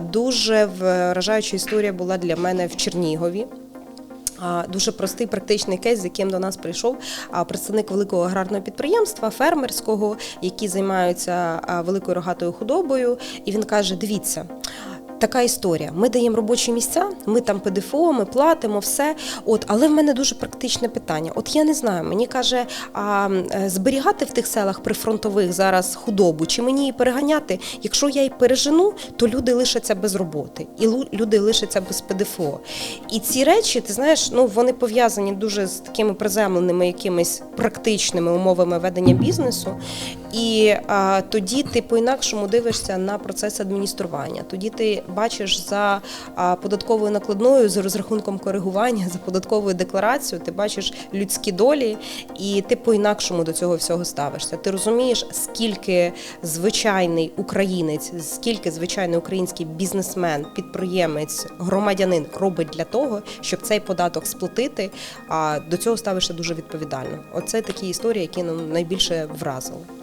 Дуже вражаюча історія була для мене в Чернігові. Дуже простий практичний кейс, з яким до нас прийшов представник великого аграрного підприємства, фермерського, які займаються великою рогатою худобою. І він каже: дивіться. Така історія. Ми даємо робочі місця, ми там ПДФО, ми платимо все. От, але в мене дуже практичне питання. От я не знаю, мені каже, а е, зберігати в тих селах прифронтових зараз худобу, чи мені її переганяти? Якщо я її пережену, то люди лишаться без роботи, і люди лишаться без ПДФО. І ці речі, ти знаєш, ну вони пов'язані дуже з такими приземленими якимись практичними умовами ведення бізнесу. І а, тоді ти по-інакшому дивишся на процес адміністрування. Тоді ти бачиш за а, податковою накладною, за розрахунком коригування, за податковою декларацією, ти бачиш людські долі, і ти по-інакшому до цього всього ставишся. Ти розумієш, скільки звичайний українець, скільки звичайний український бізнесмен, підприємець, громадянин робить для того, щоб цей податок сплатити. А до цього ставишся дуже відповідально. Оце такі історії, які нам найбільше вразили.